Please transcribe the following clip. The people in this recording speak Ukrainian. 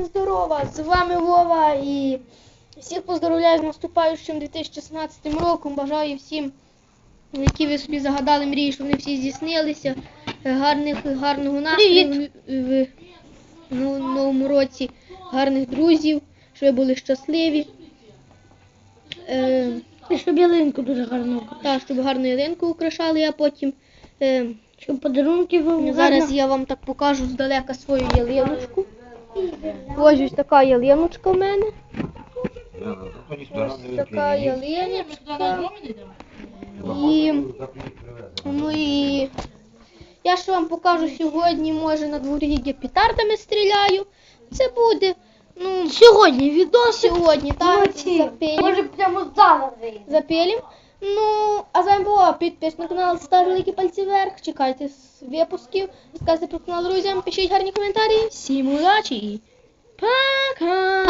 Всім здорова! З вами Вова і всіх поздравляю з наступаючим 2016 роком. Бажаю всім, які ви собі загадали мрії, щоб вони всі здійснилися. Гарних, гарного настрою в, в ну- новому році, гарних друзів, щоб ви були щасливі. Е, І щоб ялинку дуже гарно украсити. та, щоб гарну ялинку украшали, а потім. Е, Щоб подарунки ви Зараз я вам так покажу здалека свою ялиночку. Ось ось така ялиночка в мене. Ось така ялиночка. І, ну і я ще вам покажу сьогодні, може на дворі як я петардами стріляю. Це буде, ну, Сьогодні відос. сьогодні, так, Молодці. Може прямо зараз вийде. Ну, а була підпис на канал, ставте великі пальці вверх, чекайте випусків, розказуйте про канал друзям, пишіть гарні коментарі. Всім удачі! Па!